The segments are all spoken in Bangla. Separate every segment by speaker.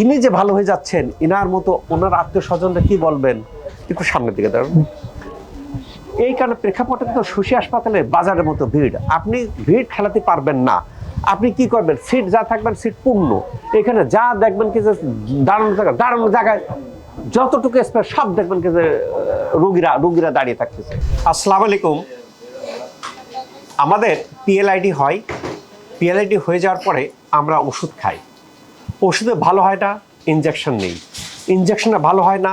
Speaker 1: ইনি যে ভালো হয়ে যাচ্ছেন, ইনার মতো ওনার আত্মীয় স্বজনরা কি বলবেন? একটু সামনের দিকে দাঁড়ান। এই কারণে প্রেক্ষাপটে কিন্তু শশী হাসপাতালে বাজারের মতো ভিড়। আপনি ভিড় খেলাতে পারবেন না। আপনি কি করবেন? সিট যা থাকবেন, সিট পূর্ণ। এখানে যা দেখবেন কি যে দাঁড়ানো জায়গা দাঁড়ানো জায়গায় যতটুকু স্পেস সব দেখবেন কি যে রোগীরা রোগীরা দাঁড়িয়ে থাকতেছে। আসসালামু আলাইকুম। আমাদের পিএলআইডি হয়। পিএলআইডি হয়ে যাওয়ার পরে আমরা ওষুধ খাই। ওষুধে ভালো হয় না ইনজেকশন নেই। ইনজেকশনে ভালো হয় না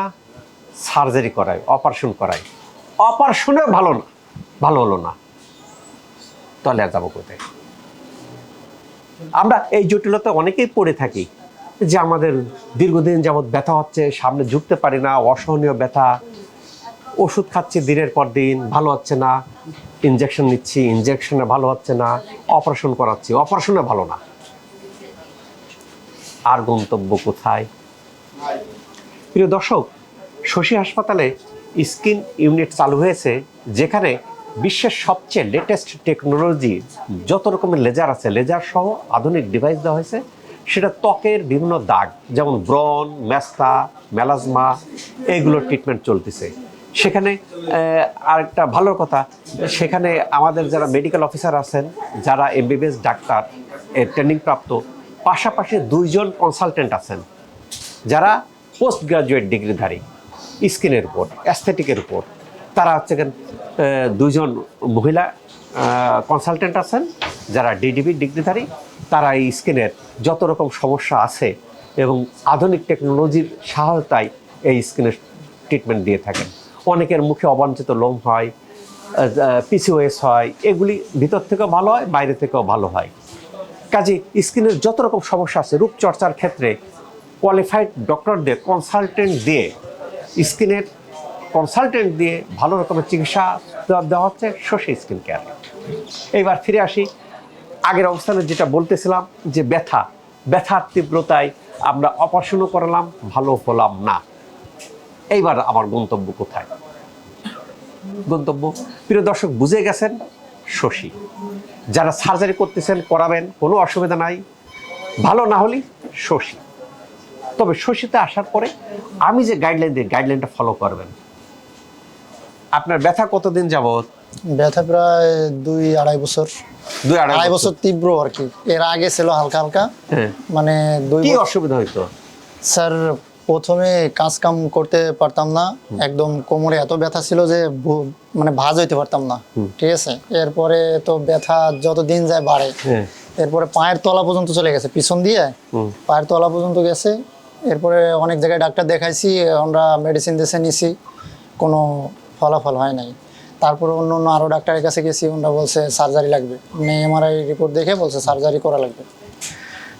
Speaker 1: সার্জারি করায় অপারেশন করায়। অপারেশনে ভালো না, ভালো হলো না। তাহলে আর যাব কোথায়? আমরা এই জটিলতা অনেকেই পড়ে থাকি যে আমাদের দীর্ঘদিন যাবৎ ব্যথা হচ্ছে, সামনে ঝুঁকতে পারি না, অসহনীয় ব্যথা, ওষুধ খাচ্ছি দিনের পর দিন, ভালো হচ্ছে না ইনজেকশন নিচ্ছি ইনজেকশনে ভালো হচ্ছে না অপারেশন করাচ্ছি অপারেশনে ভালো না। আর গন্তব্য কোথায়? প্রিয় দর্শক, শশী হাসপাতালে স্কিন ইউনিট চালু হয়েছে, যেখানে বিশ্বের সবচেয়ে লেটেস্ট টেকনোলজি যত রকমের লেজার আছে লেজার সহ আধুনিক ডিভাইস দেওয়া হয়েছে, সেটা ত্বকের বিভিন্ন দাগ, যেমন ব্রন ম্যাস্তা মেলাজমা এইগুলোর ট্রিটমেন্ট চলতেছে। সেখানে আরেকটা ভালো কথা, সেখানে আমাদের যারা মেডিকেল অফিসার আছেন, যারা এমবিবিএস ডাক্তার ট্রেনিং প্রাপ্ত পাশাপাশি দুইজন কনসালটেন্ট আছেন, যারা পোস্ট গ্রাজুয়েট ডিগ্রিধারী, স্কিনের উপর অ্যাস্থেটিকের উপর। তারা হচ্ছে দুইজন মহিলা কনসালটেন্ট আছেন, যারা ডিডিবি ডিগ্রিধারী। তারা এই স্কিনের যত রকম সমস্যা আছে এবং আধুনিক টেকনোলজির সহায়তায় এই স্কিনের ট্রিটমেন্ট দিয়ে থাকেন। অনেকের মুখে অবাঞ্ছিত লোম হয় পিসিওএস হয়, এগুলি ভিতর থেকেও ভালো হয়, বাইরে থেকেও ভালো হয়। কাজে স্কিনের যত রকম সমস্যা আছে, রূপচর্চার ক্ষেত্রে কোয়ালিফাইড ডক্টরদের কনসালটেন্ট দিয়ে স্কিনের কনসালটেন্ট দিয়ে ভালো রকমের চিকিৎসা দেওয়া- হচ্ছে শশী স্কিন কেয়ার এইবার ফিরে আসি, আগের অবস্থানে যেটা বলতেছিলাম যে ব্যথা, ব্যথার তীব্রতায় আমরা অপারেশনও করালাম, ভালো হলাম না। এইবার আমার গন্তব্য কোথায়? গন্তব্য, প্রিয় দর্শক, বুঝে গেছেন শশী। যারা সার্জারি করতেছেন করাবেন কোনো অসুবিধা নাই। ভালো না হলেই শশী। তবে শশীতে আসার পরে আমি যে গাইডলাইন দিই গাইডলাইনটা ফলো করবেন। আপনার ব্যথা কতদিন যাবত
Speaker 2: ব্যথা প্রায় দুই আড়াই বছর।
Speaker 1: দুই আড়াই বছর।
Speaker 2: তীব্র আর কি। এর আগে ছিল হালকা হালকা।
Speaker 1: হ্যাঁ।
Speaker 2: মানে দুই
Speaker 1: কি অসুবিধা হইতো?
Speaker 2: স্যার প্রথমে কাজ কাম করতে পারতাম না। একদম কোমরে এত ব্যথা ছিল যে মানে ভাজ হইতে পারতাম না। ঠিক আছে? এরপরে তো ব্যথা যত দিন যায় বাড়ে।
Speaker 1: হ্যাঁ।
Speaker 2: এরপরে পায়ের তলা পর্যন্ত চলে গেছে পিছন দিয়ে। পায়ের তলা পর্যন্ত গেছে। এরপরে অনেক জায়গায় ডাক্তার দেখাইছি আমরা মেডিসিন দেশে নিছি। কোনো ফলাফল হয় নাই। তারপরে অন্য অন্য আরও ডাক্তারের কাছে গেছি ওনারা বলছে সার্জারি লাগবে। মানে এমআরআই রিপোর্ট দেখে বলছে সার্জারি করা লাগবে।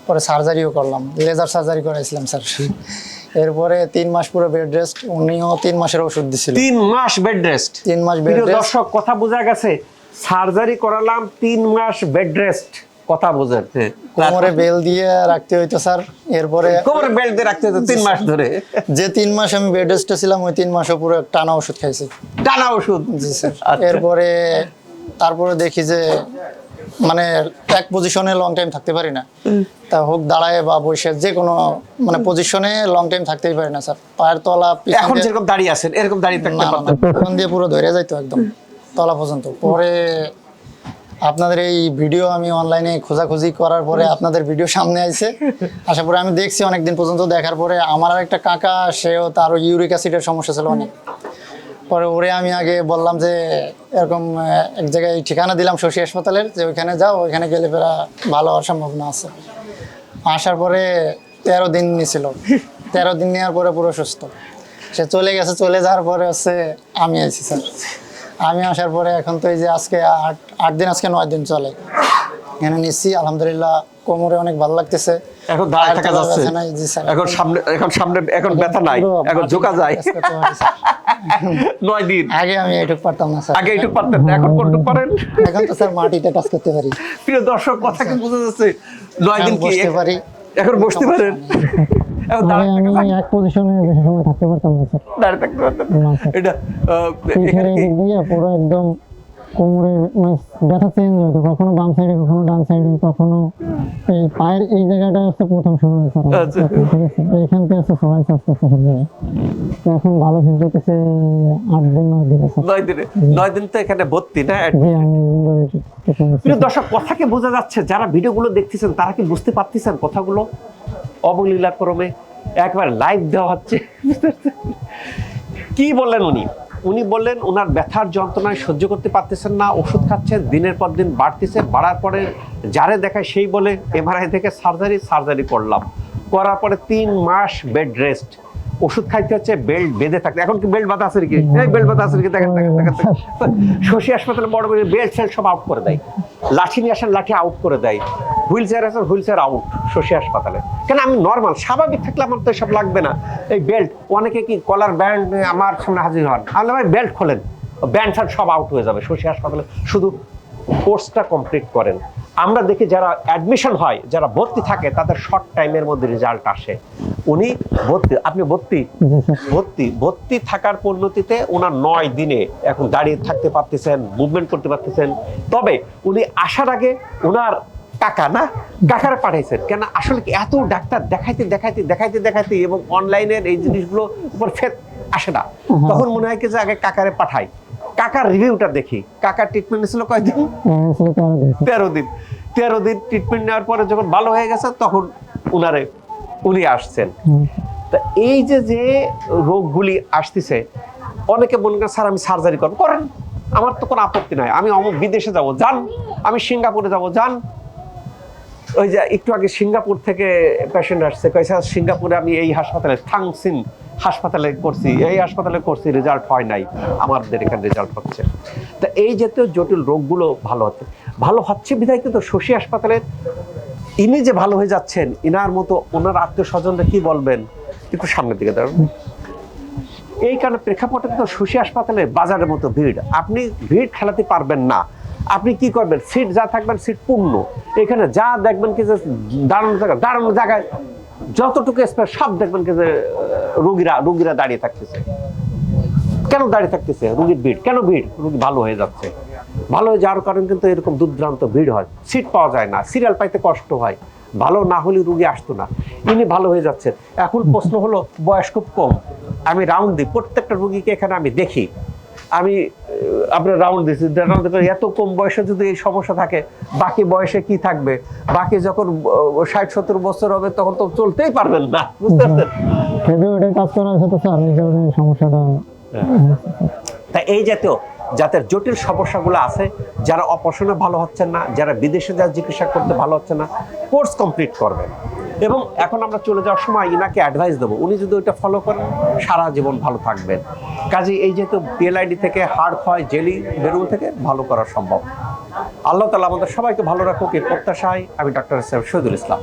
Speaker 2: পরে সার্জারিও করলাম। লেজার সার্জারি করাইছিলাম স্যার এরপরে তিন মাস পুরো বেড রেস্ট উনিও তিন মাসের ওষুধ দিছিল।
Speaker 1: তিন মাস বেড রেস্ট
Speaker 2: তিন মাস বেড রেস্ট
Speaker 1: দর্শক কথা বোঝা গেছে সার্জারি করালাম তিন মাস বেড রেস্ট কথা বোঝেন। হ্যাঁ।
Speaker 2: কোমরে বেল দিয়ে রাখতে হইতো স্যার। এরপরে
Speaker 1: কোমরে বেল্ট দিয়ে রাখতে হতো তিন মাস ধরে।
Speaker 2: যে তিন মাস আমি বেড রেস্টে ছিলাম ওই তিন মাসও পুরো টানা ওষুধ খাইছি।
Speaker 1: টানা ওষুধ?
Speaker 2: জি স্যার।
Speaker 1: আচ্ছা।
Speaker 2: এরপরে তারপরে দেখি যে মানে এক পজিশনে লং টাইম থাকতে পারি না। তা হোক দাঁড়ায় বা বসে যে কোনো মানে পজিশনে লং টাইম থাকতেই পারি না স্যার। পায়ের তলা
Speaker 1: এখন যেরকম দাঁড়িয়ে আছেন এরকম দাঁড়িয়ে থাকতে
Speaker 2: না, না,
Speaker 1: পারতেন
Speaker 2: না, পিছন দিয়ে পুরো ধরে যাইতো একদম তলা পর্যন্ত। পরে আপনাদের এই ভিডিও আমি অনলাইনে খোঁজাখুঁজি করার পরে আপনাদের ভিডিও সামনে আইছে। আসার পরে আমি দেখছি অনেকদিন পর্যন্ত। দেখার পরে আমার আর একটা কাকা সেও তারও ইউরিক অ্যাসিডের সমস্যা ছিল অনেক। পরে ওরে আমি আগে বললাম যে এরকম এক জায়গায় ঠিকানা দিলাম শশী হাসপাতালের যে ওইখানে যাও ওইখানে গেলে ফেরা ভালো হওয়ার সম্ভাবনা আছে। আসার পরে তেরো দিন নিয়েছিল তেরো দিন নেওয়ার পরে পুরো সুস্থ। সে চলে গেছে চলে যাওয়ার পরে হচ্ছে আমি আইছি স্যার। আমি আসার পরে এখন তো এই যে আজকে আট আট দিন আজকে নয় দিন চলে। এখানে নিচ্ছি আলহামদুলিল্লাহ কোমরে অনেক ভালো লাগতেছে।
Speaker 1: এখন দাঁড়িয়ে থাকা যাচ্ছে। এখন সামনে এখন সামনে এখন ব্যথা নাই এখন ঝোঁকা যায়। নয় দিন।
Speaker 2: আগে আমি এটুক পারতাম না স্যার।
Speaker 1: আগে একটু পারতেন এখন কোনটুকু পারেন?
Speaker 2: এখন তো স্যার মাটিতে টাচ করতে পারি।
Speaker 1: প্রিয় দর্শক কথা কি বুঝা যাচ্ছে? নয় দিন কি
Speaker 2: বসতে পারি।
Speaker 1: এখন বসতে পারেন?
Speaker 3: আমি এক পজিশনে বেশি সময় থাকতে পারতাম না স্যার।
Speaker 1: দাঁড়িয়ে থাকতে পারতাম
Speaker 3: না
Speaker 1: এটা
Speaker 3: পুরো একদম কোমরে মানে ব্যথা চেঞ্জ হতো কখনো বাম সাইডে কখনো ডান সাইডে কখনো এই পায়ের এই জায়গাটা হচ্ছে প্রথম শুরু হয়েছে।
Speaker 1: আচ্ছা।
Speaker 3: ঠিক আছে? এইখান থেকে হচ্ছে সবাই আস্তে আস্তে জায়গায়। এখন ভালো ফিল করতেছে আট দিন নয় দিন আছে
Speaker 1: নয় দিনে নয় দিন তো এখানে ভর্তি না?
Speaker 3: জি আমি ইনডোরে
Speaker 1: প্রিয় দর্শক কথা কি বোঝা যাচ্ছে? যারা ভিডিওগুলো দেখতেছেন তারা কি বুঝতে পারতেছেন কথাগুলো? অবলীলা ক্রমে একবার লাইভ দেওয়া হচ্ছে। বুঝতে পারছেন? কি বললেন উনি? উনি বললেন ওনার ব্যথার যন্ত্রণায় সহ্য করতে পারতেছেন না, ওষুধ খাচ্ছেন দিনের পর দিন বাড়তেছে, বাড়ার পরে যারে দেখায় সেই বলে, এমআরআই থেকে সার্জারি সার্জারি করলাম। করার পরে তিন মাস বেড রেস্ট, ওষুধ খাইতে হচ্ছে, বেল্ট বেঁধে থাকতে এখন কি বেল্ট বাঁধা আছে কি বেল্ট বাঁধা আছে নাকি? দেখেন। শশী হাসপাতালে বড় করে বেল্ট সেল্ট সব আউট করে দেয়। লাঠি নিয়ে আসেন, লাঠি আউট করে দেয়। হুইল চেয়ার আছে হুইল চেয়ার আউট শশী হাসপাতালে। কেন আমি নর্মাল স্বাভাবিক থাকলে আমার তো এসব লাগবে না। এই বেল্ট অনেকে কি কলার ব্যান্ড আমার সামনে হাজির হন? আমি ভাই বেল্ট খোলেন। ব্যান্ড ফ্যান্ড সব আউট হয়ে যাবে। শশী হাসপাতালে শুধু কোর্সটা কমপ্লিট করেন। আমরা দেখি যারা অ্যাডমিশন হয়, যারা ভর্তি থাকে, তাদের শর্ট টাইমের মধ্যে রেজাল্ট আসে। উনি ভর্তি, আপনি ভর্তি? ভর্তি। ভর্তি থাকার পরিণতিতে ওনার নয় দিনে এখন দাঁড়িয়ে থাকতে পারতেছেন মুভমেন্ট করতে পারতেছেন। তবে উনি আসার আগে ওনার কাকা না কাকারে পাঠাইছেন? কেন আসলে কি এত ডাক্তার দেখাইতে দেখাইতে দেখাইতে দেখাইতে এবং অনলাইনের এই জিনিসগুলো উপর ফের আসে না। তখন মনে হয় কি যে আগে কাকারে পাঠাই। কাকার রিভিউটা দেখি। কাকার ট্রিটমেন্ট ছিল কয়দিন?
Speaker 3: তেরো দিন।
Speaker 1: তেরো দিন। ট্রিটমেন্ট নেওয়ার পরে যখন ভালো হয়ে গেছে তখন উনারে উনি আসছেন। তা এই যে যে রোগগুলি আসতেছে অনেকে মনে করেন স্যার আমি সার্জারি করব। করেন। আমার তো কোনো আপত্তি নাই। আমি অমুক বিদেশে যাব যান। আমি সিঙ্গাপুরে যাব যান। ওই যে একটু আগে সিঙ্গাপুর থেকে পেশেন্ট আসছে, কয়, স্যার, সিঙ্গাপুরে আমি এই হাসপাতালে, থাংসিন হাসপাতালে করছি, এই হাসপাতালে করছি রেজাল্ট হয় নাই, আমাদের এখানে রেজাল্ট হচ্ছে। তা এই জাতীয় জটিল রোগগুলো ভালো হচ্ছে। ভালো হচ্ছে বিধায় কিন্তু শশী হাসপাতালে ইনি যে ভালো হয়ে যাচ্ছেন, ইনার মতো ওনার আত্মীয় স্বজনরা কি বলবেন? একটু সামনের দিকে দাঁড়ান। এই কারণে প্রেক্ষাপটে তো শশী হাসপাতালে বাজারের মতো ভিড়। আপনি ভিড় খেলাতে পারবেন না। আপনি কি করবেন? সিট যা থাকবেন, সিট পূর্ণ। এখানে যা দেখবেন কি যে দাঁড়ানো জায়গা, দাঁড়ানো জায়গায় যতটুকু স্পেস সব দেখবেন কি যে রুগীরা, রোগীরা দাঁড়িয়ে থাকতেছে। কেন দাঁড়িয়ে থাকতেছে? রুগীর ভিড়। কেন ভিড়? রুগী ভালো হয়ে যাচ্ছে। ভালো হয়ে যাওয়ার কারণে কিন্তু এরকম দুর্দ্রান্ত ভিড় হয়। সিট পাওয়া যায় না। সিরিয়াল পাইতে কষ্ট হয়। ভালো না হলে রুগী আসতো না। ইনি ভালো হয়ে যাচ্ছেন। এখন প্রশ্ন হলো, বয়স খুব কম। আমি রাউন্ড দিই। প্রত্যেকটা রুগীকে এখানে আমি দেখি। আমি আপনার রাউন্ড দিচ্ছি রাউন্ড এত কম বয়সে যদি এই সমস্যা থাকে বাকি বয়সে কি থাকবে? বাকি যখন ষাট সত্তর বছর হবে তখন তো চলতেই পারবেন না। বুঝতে পারছেন?
Speaker 3: কাজ করার সাথে স্যার এই কারণে সমস্যাটা
Speaker 1: তা এই জাতীয় যাদের জটিল সমস্যাগুলো আছে যারা অপারেশনে ভালো হচ্ছেন না যারা বিদেশে যা চিকিৎসা করতে ভালো হচ্ছে না কোর্স কমপ্লিট করবেন। এবং এখন আমরা চলে যাওয়ার সময় ইনাকে অ্যাডভাইস দেবো। উনি যদি ওইটা ফলো করেন, সারা জীবন ভালো থাকবেন। কাজে এই যেহেতু বিএলআইডি থেকে হাড় ক্ষয় জেলি বেরুন থেকে ভালো করা সম্ভব। আল্লাহ তালা আমাদের সবাইকে ভালো রাখুক এই প্রত্যাশায় আমি ডক্টর শহীদুল ইসলাম।